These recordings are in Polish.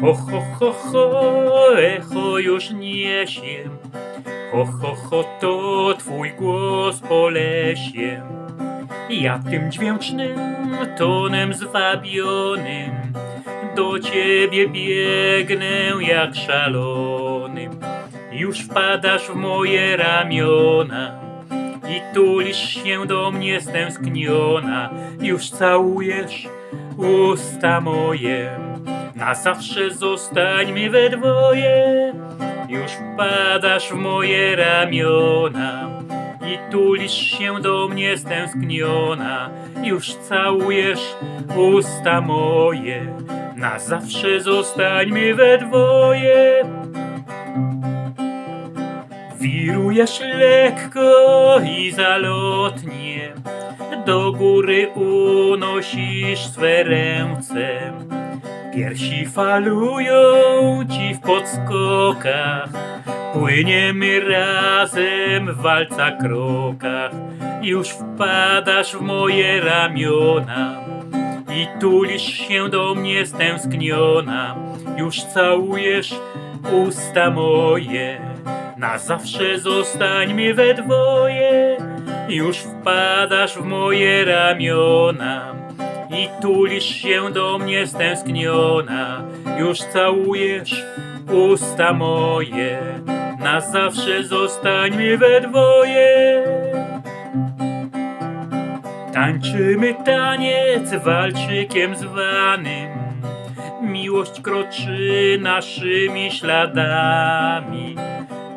Ho, ho, ho, ho, echo już niesie. Ho, ho, ho, to twój głos po lesie. Ja tym dźwięcznym tonem zwabionym do ciebie biegnę jak szalony. Już wpadasz w moje ramiona i tulisz się do mnie stęskniona. Już całujesz usta moje. Na zawsze zostańmy we dwoje. Już wpadasz w moje ramiona i tulisz się do mnie stęskniona. Już całujesz usta moje. Na zawsze zostańmy we dwoje. Wirujesz lekko i zalotnie, do góry unosisz swe ręce. Piersi falują ci w podskokach, płyniemy razem w walca krokach. Już wpadasz w moje ramiona i tulisz się do mnie stęskniona. Już całujesz usta moje, na zawsze zostańmy we dwoje. Już wpadasz w moje ramiona i tulisz się do mnie stęskniona. Już całujesz usta moje, na zawsze zostańmy we dwoje. Tańczymy taniec walczykiem zwanym. Miłość kroczy naszymi śladami.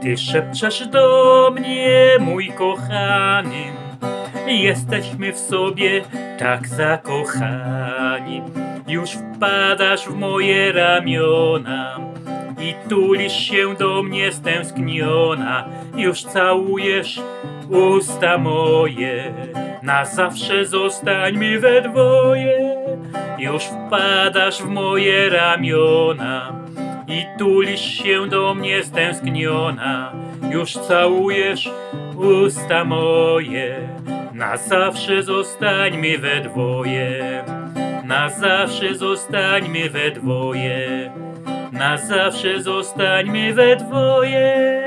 Ty szepczesz do mnie, mój kochany. Jesteśmy w sobie tak zakochani. Już wpadasz w moje ramiona i tulisz się do mnie stęskniona. Już całujesz usta moje. Na zawsze zostańmy we dwoje. Już wpadasz w moje ramiona i tulisz się do mnie stęskniona. Już całujesz usta moje. Na zawsze zostańmy we dwoje. Na zawsze zostańmy we dwoje. Na zawsze zostańmy we dwoje.